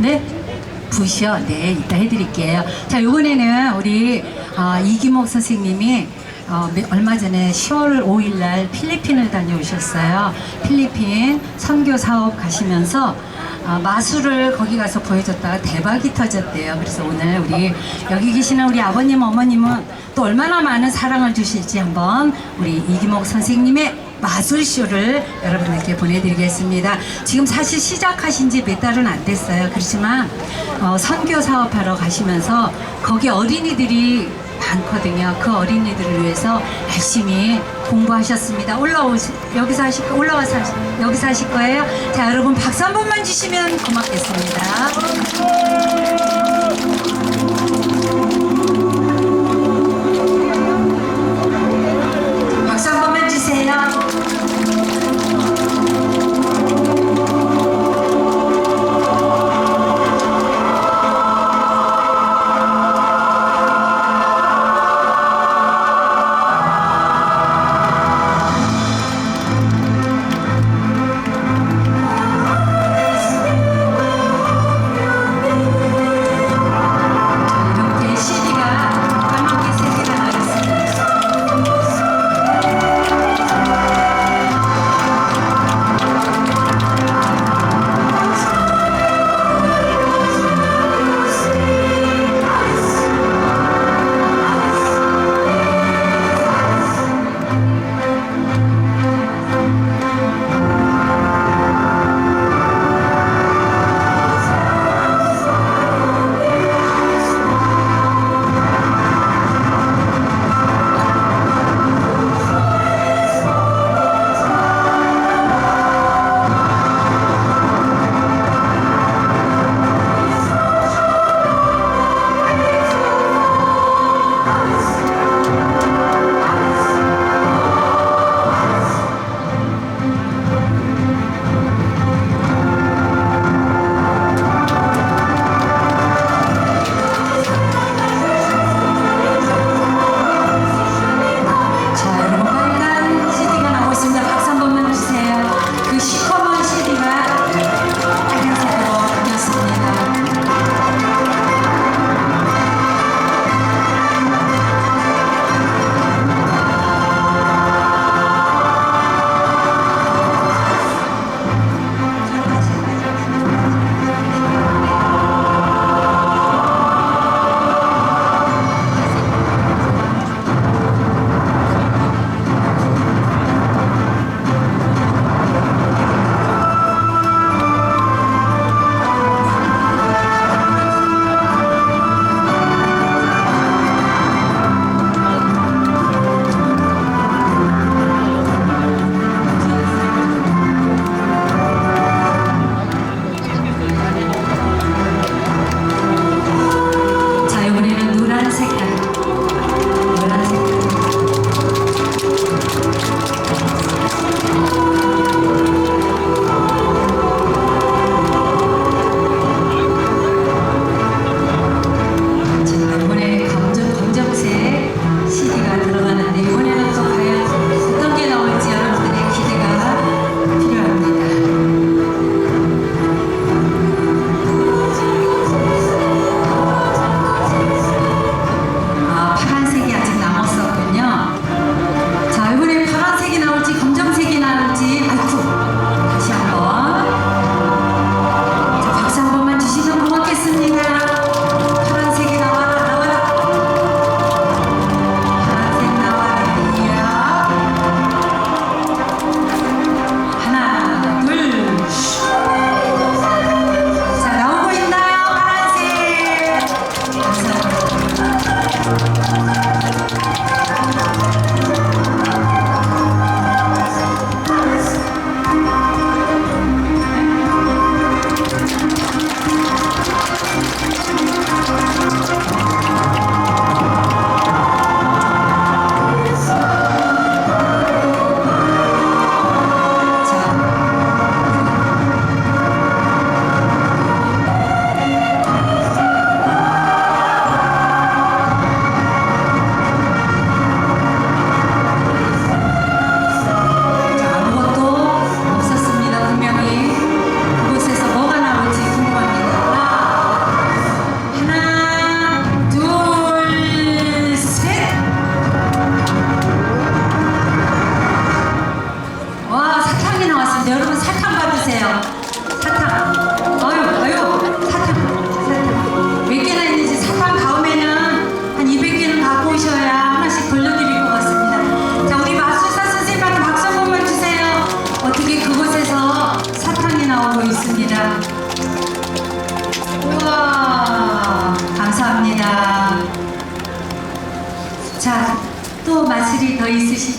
네? 붓이요? 네, 이따 해드릴게요. 자, 이번에는 우리 아, 이기목 선생님이 어, 몇- 얼마 전에 10월 5일 날 필리핀을 다녀오셨어요. 필리핀 선교 사업 가시면서 아, 마술을 거기 가서 보여줬다가 대박이 터졌대요. 그래서 오늘 우리 여기 계시는 우리 아버님, 어머님은 또 얼마나 많은 사랑을 주실지 한번 우리 이기목 선생님의 마술쇼를 여러분들께 보내드리겠습니다. 지금 사실 시작하신 지 몇 달은 안 됐어요. 그렇지만 어, 선교 사업하러 가시면서 거기 어린이들이 많거든요. 그 어린이들을 위해서 열심히 공부하셨습니다. 올라오시 여기서 하실 거 올라와서 하시, 여기서 하실 거예요. 자 여러분 박수 한 번만 주시면 고맙겠습니다. 박수 한 번만 주세요.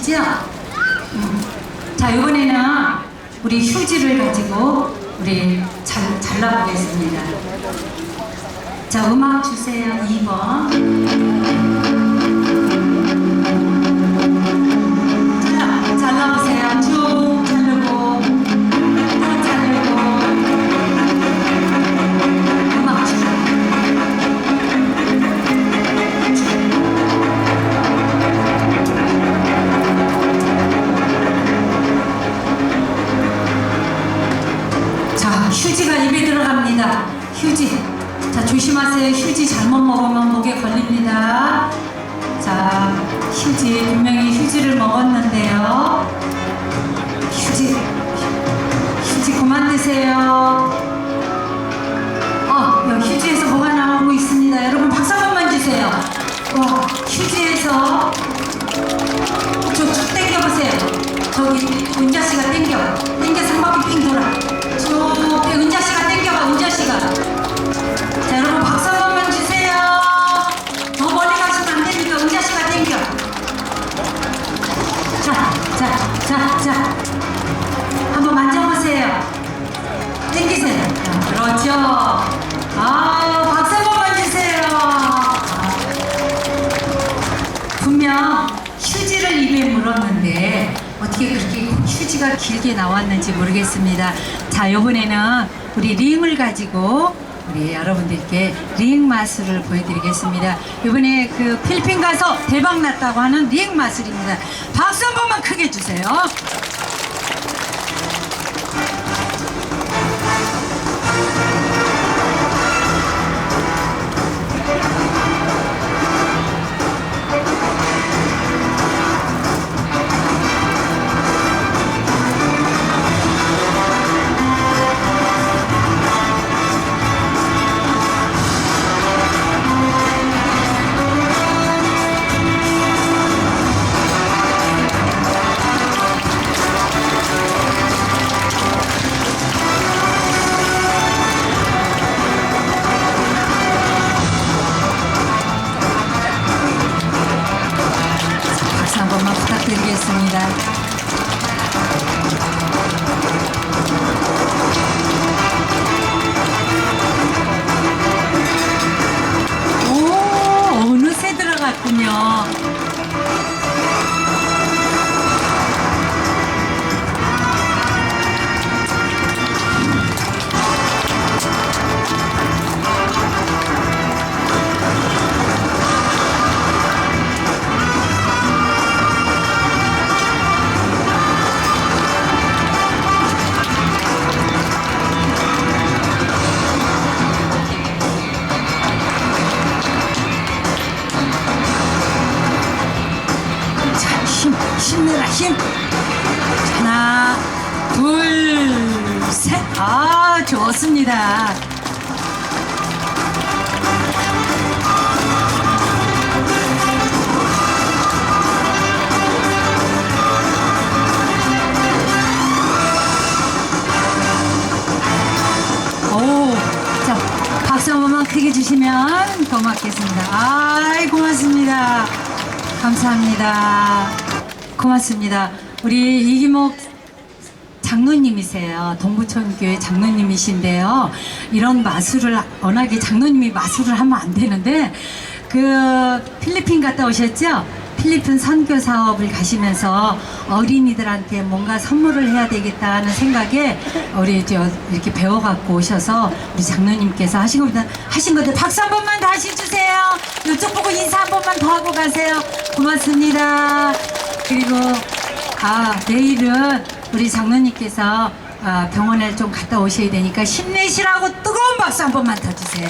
더 있으시죠? 음. 자, 이번에는 우리 휴지를 가지고 우리 잘, 잘라보겠습니다. 자, 음악 주세요. 2번. 휴지. 자, 조심하세요. 휴지 잘못 먹으면 목에 걸립니다. 자, 휴지. 분명히 휴지를 먹었는데요. 휴지. 휴지 그만 드세요. 어, 여기 휴지에서 뭐가 나오고 있습니다. 여러분 박수 한 번만 주세요. 와, 휴지에서 저쭉 당겨보세요. 저기 은자 씨가 당겨. 당겨서 한 바퀴 삥 돌아. 쭉 은자 씨가 당겨봐. 은자 씨가. 자, 자, 자. 한번 만져보세요. 당기세요. 자, 그렇죠. 아, 박수 한 번 만 주세요. 아. 분명 휴지를 입에 물었는데 어떻게 그렇게 휴지가 길게 나왔는지 모르겠습니다. 자, 이번에는 우리 링을 가지고 우리 여러분들께 링 마술을 보여드리겠습니다. 이번에 그 필리핀 가서 대박 났다고 하는 링 마술입니다. 박수 한 번만 크게 주세요. Thank you. 힘. 하나, 둘, 셋. 아, 좋습니다. 오, 자, 박수 한 번만 크게 주시면 고맙겠습니다. 아이, 고맙습니다. 감사합니다. 고맙습니다. 우리 이기목 장로님이세요. 동부천교회 장로님이신데요. 이런 마술을 워낙에 장로님이 마술을 하면 안 되는데 그 필리핀 갔다 오셨죠? 필리핀 선교 사업을 가시면서 어린이들한테 뭔가 선물을 해야 되겠다는 생각에 우리 저 이렇게 배워갖고 오셔서 우리 장로님께서 하신 겁니다. 하신 건데 박수 한 번만 다시 주세요. 이쪽 보고 인사 한 번만 더 하고 가세요. 고맙습니다. 그리고 아 내일은 우리 장로님께서 아, 병원에 좀 갔다 오셔야 되니까 힘내시라고 뜨거운 박수 한 번만 더 주세요.